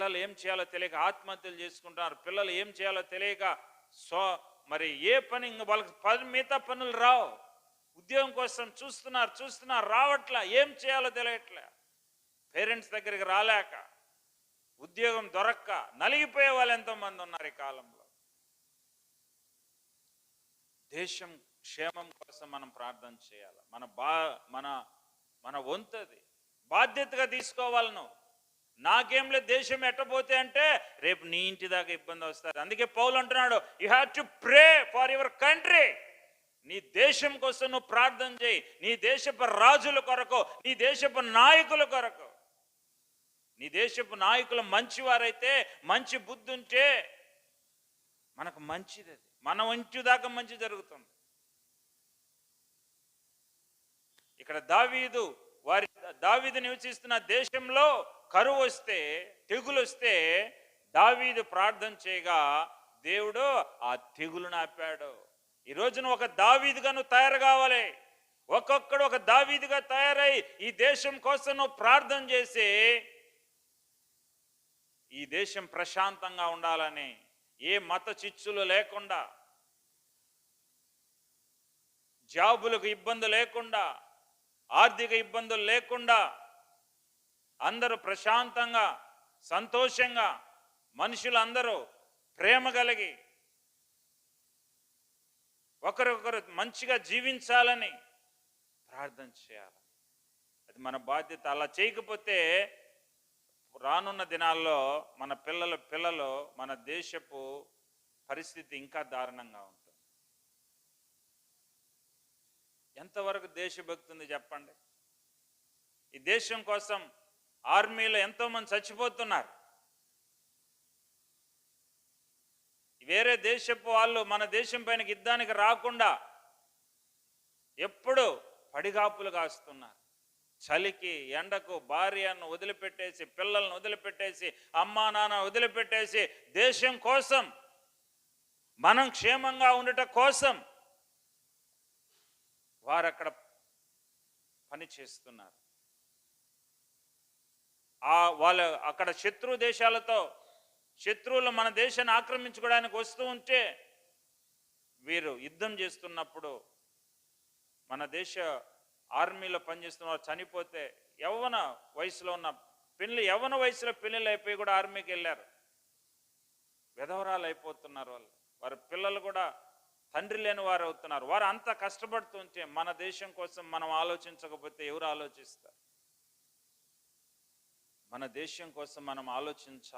పిల్లలు ఏం చేయాలో తెలియక ఆత్మహత్యలు చేసుకుంటున్నారు. పిల్లలు ఏం చేయాలో తెలియక సో మరి ఏ పని ఇంక వాళ్ళకి పని మిగతా పనులు రావు. ఉద్యోగం కోసం చూస్తున్నారు చూస్తున్నారు రావట్లా ఏం చేయాలో తెలియట్లే. పేరెంట్స్ దగ్గరికి రాలేక ఉద్యోగం దొరక్క నలిగిపోయే వాళ్ళు ఎంతోమంది ఉన్నారు ఈ కాలంలో. దేశం క్షేమం కోసం మనం ప్రార్థన చేయాలి. మన బా మన మన వంతది. బాధ్యతగా తీసుకోవాలి నువ్వు. నాకేం దేశం ఎట్టపోతే అంటే రేపు నీ ఇంటి దాకా ఇబ్బంది వస్తుంది. అందుకే పౌలు అంటున్నాడు you have to pray for your country నీ దేశం కోసం నువ్వు ప్రార్థన చేయి. నీ దేశపు రాజుల కొరకు నీ దేశపు నాయకుల కొరకు. నీ దేశపు నాయకులు మంచివారైతే మంచి బుద్ధి ఉంటే మనకు మంచిది అది. మన ఇంటి దాకా మంచి జరుగుతుంది. ఇక్కడ దావీదు వారి దావీదు నివసిస్తున్న దేశంలో కరువు వస్తే తెగులు వస్తే దావీదు ప్రార్థన చేయగా దేవుడు ఆ తెగులును ఆపాడు ఈ రోజున ఒక దావీదుగా నువ్వు తయారు కావాలి. ఒక్కొక్కడు ఒక దావీదుగా తయారై ఈ దేశం కోసం నువ్వు ప్రార్థన చేసి ఈ దేశం ప్రశాంతంగా ఉండాలని ఏ మత చిచ్చులు లేకుండా జాబులకు ఇబ్బంది లేకుండా ఆర్థిక ఇబ్బందులు లేకుండా అందరూ ప్రశాంతంగా సంతోషంగా మనుషులందరూ ప్రేమ కలిగి ఒకరొకరు మంచిగా జీవించాలని ప్రార్థన చేయాలి. అది మన బాధ్యత. అలా చేయకపోతే రానున్న దినాల్లో మన పిల్లల పిల్లలు మన దేశపు పరిస్థితి ఇంకా దారుణంగా ఉంటుంది. ఎంతవరకు దేశభక్తి ఉంది చెప్పండి? ఈ దేశం కోసం ఆర్మీలో ఎంతో మంది చచ్చిపోతున్నారు. వేరే దేశపు వాళ్ళు మన దేశం పైన యుద్ధానికి రాకుండా ఎప్పుడు పడిగాపులు కాస్తున్నారు. చలికి ఎండకు భార్యను వదిలిపెట్టేసి పిల్లల్ని వదిలిపెట్టేసి అమ్మా నాన్న వదిలిపెట్టేసి దేశం కోసం మనం క్షేమంగా ఉండటం కోసం వారు అక్కడ పని చేస్తున్నారు. ఆ వాళ్ళ అక్కడ శత్రు దేశాలతో శత్రువులు మన దేశాన్ని ఆక్రమించుకోవడానికి వస్తూ ఉంటే వీరు యుద్ధం చేస్తున్నప్పుడు మన దేశ ఆర్మీలో పనిచేస్తున్న వారు చనిపోతే యవ్వన వయసులో ఉన్న పెళ్ళి యవ్వన వయసులో పెళ్ళిళ్ళు అయిపోయి కూడా ఆర్మీకి వెళ్ళారు. విధవరాలు అయిపోతున్నారు వాళ్ళు. వారి పిల్లలు కూడా తండ్రి లేని వారు అవుతున్నారు వారు అంత కష్టపడుతుంటే మన దేశం కోసం మనం ఆలోచించకపోతే ఎవరు ఆలోచిస్తారు? మన దేశం కోసం మనం ఆలోచించాలి.